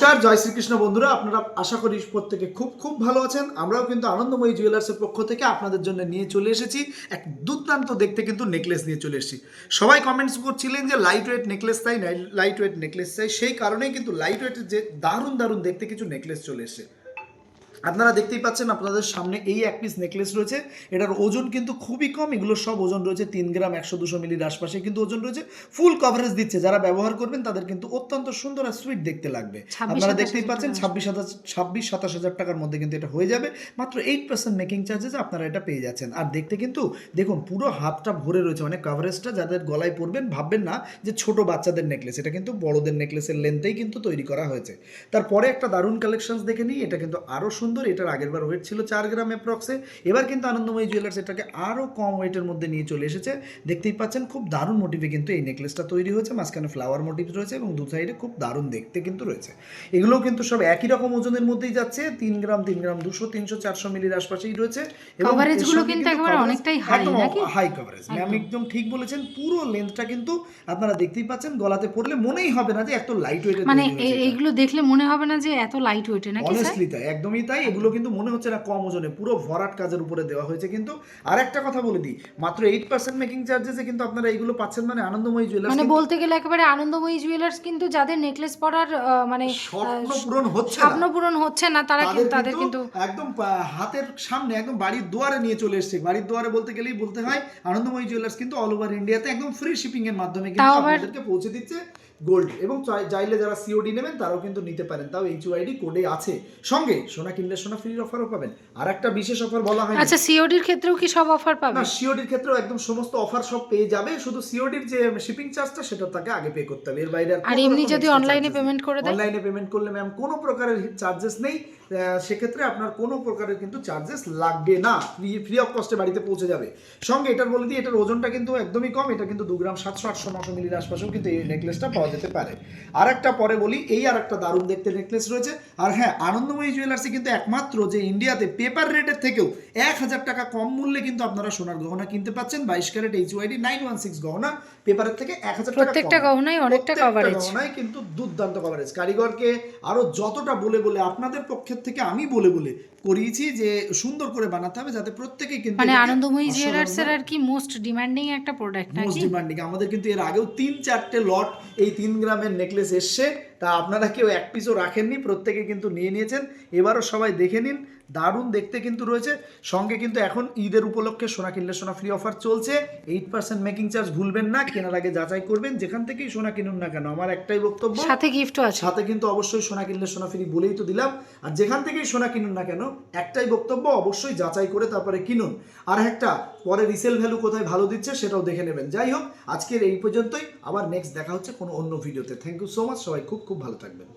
নমস্কার জয় শ্রীকৃষ্ণ বন্ধুরা, আপনারা আশা করি প্রত্যেকে খুব খুব ভালো আছেন। আমরাও কিন্তু আনন্দময়ী জুয়েলার্সের পক্ষ থেকে আপনাদের জন্য নিয়ে চলে এসেছি। এক দুর্দান্ত দেখতে কিন্তু নেকলেস নিয়ে চলে এসেছি। সবাই কমেন্টস করছিলেন যে লাইট ওয়েট নেকলেস চাই লাইট ওয়েট নেকলেস চাই। সেই কারণেই কিন্তু লাইট ওয়েটের যে দারুণ দারুণ দেখতে কিছু নেকলেস চলে এসেছে। আপনারা দেখতেই পাচ্ছেন আপনাদের সামনে এই এক পিস নেকলেস রয়েছে। এটার ওজন কিন্তু খুবই কম এগুলো সব ওজন রয়েছে তিন গ্রাম একশো দুশো মিলির আশপাশে কিন্তু ওজন রয়েছে। ফুল কভারেজ দিচ্ছে যারা ব্যবহার করবেন তাদের কিন্তু অত্যন্ত সুন্দর আর সুইট দেখতে লাগবে। আপনারা দেখতেই পাচ্ছেন ছাব্বিশ হাজার ছাব্বিশ সাতাশ হাজার টাকার মধ্যে কিন্তু এটা হয়ে যাবে। মাত্র এইট পার্সেন্ট মেকিং চার্জেস আপনারা এটা পেয়ে যাচ্ছেন। আর দেখতে কিন্তু দেখুন পুরো হাতটা ভরে রয়েছে মানে কাভারেজটা যাদের গলায় পরবেন ভাববেন না যে ছোট বাচ্চাদের নেকলেস এটা কিন্তু বড়দের নেকলেসের লেন্থেই কিন্তু তৈরি করা হয়েছে। তারপরে একটা দারুণ কালেকশনস দেখে নিই এটা কিন্তু আরও সুন্দর এটার আগের বার ওয়েট ছিল চার গ্রাম অ্যাপ্রক্সে এবার কিন্তু আনন্দময়ী জুয়েলার্স এটাকে আরও কম ওয়েটের মধ্যে নিয়ে চলে এসেছে। দেখতেই পাচ্ছেন খুব দারুণ মোটিভে কিন্তু এই নেকলেসটা তৈরি হয়েছে। মাঝখানে ফ্লাওয়ার মোটিভ রয়েছে এবং দু সাইডে খুব দারুণ দেখতে কিন্তু রয়েছে। এগুলো কিন্তু সব একই রকম ওজনের মধ্যেই যাচ্ছে। তিন গ্রাম তিন গ্রাম দুশো তিনশো চারশো মিলির আশপাশেই রয়েছে কিন্তু একেবারে অনেকটাই নাকি? হাই কভারেজ ম্যাম একদম। ঠিক বলেছেন পুরো লেন্থটা কিন্তু আপনারা দেখতেই পাচ্ছেন গলাতে পড়লে মনেই হবে না যে এত লাইট ওয়েটের মানে এইগুলো দেখলে মনে হবে না যে এত লাইট ওয়েটে নাকি অনেস্টলি তাই একদমই তাই। এগুলো কিন্তু মনে হচ্ছে না কম ওজনে পুরো ভরাট কাজের উপরে দেওয়া হয়েছে। কিন্তু আর একটা কথা বলে দিই মাত্র এইট পার্সেন্ট মেকিং চার্জেসে কিন্তু আপনারা এইগুলো পাচ্ছেন মানে আনন্দময়ী জুয়েলার্স মানে বলতে গেলে একেবারে আনন্দময়ী জুয়েলার্স কিন্তু যাদের নেকলেস পরার মানে স্বপ্ন পূরণ হচ্ছে স্বপ্ন পূরণ হচ্ছে না তারা কিন্তু তাদের কিন্তু একদম হাতের সামনে একদম বাড়ির দুয়ারে নিয়ে চলে এসেছে। বাড়ির দুয়ারে বলতে গেলেই বলতে হয় আনন্দময়ী জুয়েলার্স কিন্তু অল ওভার ইন্ডিয়াতে একদম ফ্রি শিপিং এর মাধ্যমে কিন্তু আপনাদেরকে পৌঁছে দিচ্ছে। গোল্ড এবং চাই- চাইলে যারা সিওডি নেবেন তারাও কিন্তু নিতে পারেন। তাও এইচ ওয়াইডি কোডে আছে। সঙ্গে সোনা কিনলে সোনা ফ্রি অফারও পাবেন। আর একটা বিশেষ অফার বলা হয় আচ্ছা সিওডির ক্ষেত্রেও কি সব অফার পাবেন? না সিওডির ক্ষেত্রেও একদম সমস্ত অফার সব পেয়ে যাবে। শুধু সিওডির যে শিপিং চার্জটা সেটা তাকে আগে পে করতে হবে। এর বাইরে আর এমনি যদি অনলাইনে পেমেন্ট করে দেয়? অনলাইনে পেমেন্ট করলে ম্যাম কোনো প্রকারের চার্জেস নেই। সেক্ষেত্রে আপনার কোনো প্রকারের কিন্তু চার্জেস লাগবে না। ফ্রি ফ্রি অফ কস্টে বাড়িতে পৌঁছে যাবে। সঙ্গে এটার বলে দিই এটার ওজনটা কিন্তু একদমই কম। এটা কিন্তু দু গ্রাম সাতশো আটশো নশো মিলির আশপাশেও কিন্তু এই নেকলেসটা পাওয়া যেতে পারে। আর একটা পরে বলি এই আর একটা দারুণ দেখতে নেকলেস রয়েছে। আর হ্যাঁ আনন্দময়ী জুয়েলার্সে কিন্তু একমাত্র যে ইন্ডিয়াতে পেপার রেটের থেকেও এক হাজার টাকা কম মূল্যে কিন্তু আপনারা সোনার গহনা কিনতে পাচ্ছেন। বাইশ ক্যারেট এইচ ওয়াইডি নাইন ওয়ান সিক্স গহনা। পেপারের থেকে এক হাজার টাকা প্রত্যেকটা কম। গহনায় অনেকটা coverage। গহনায় কিন্তু দুর্দান্ত কভারেজ কারিগরকে আরও যতটা বলে বলে আপনাদের পক্ষের থেকে আমি বলে বলে করিয়েছি যে সুন্দর করে বানাতে হবে যাতে প্রত্যেকে কিন্তু মানে আনন্দময়ী জুয়েলার্স এর আর কি মোস্ট ডিমান্ডিং একটা প্রোডাক্ট নাকি? মোস্ট ডিমান্ডিং আমাদের কিন্তু এর আগেও তিন চারটে লট এই তিন গ্রামের নেকলেস এসছে। তা আপনারা কেউ এক পিসও রাখেননি প্রত্যেকে কিন্তু নিয়ে নিয়েছেন। এবারও সবাই দেখে নিন দারুণ দেখতে কিন্তু রয়েছে। সঙ্গে কিন্তু এখন ঈদের উপলক্ষে সোনা কিনলে সোনা ফ্রি অফার চলছে। এইট পার্সেন্ট মেকিং চার্জ ভুলবেন না কেনার আগে যাচাই করবেন যেখান থেকেই সোনা কিনুন না কেন আমার একটাই বক্তব্য। সাথে গিফটও আছে। সাথে কিন্তু অবশ্যই সোনা কিনলে সোনা ফ্রি বলেই তো দিলাম। আর যেখান থেকেই সোনা কিনুন না কেন একটাই বক্তব্য অবশ্যই যাচাই করে তারপরে কিনুন। আর একটা পরে রিসেল ভ্যালু কোথায় ভালো দিচ্ছে সেটাও দেখে নেবেন। যাই হোক আজকের এই পর্যন্তই। আবার নেক্সট দেখা হচ্ছে কোনো অন্য ভিডিওতে থ্যাংক ইউ সো মাচ সবাই খুব খুব ভালো থাকবেন।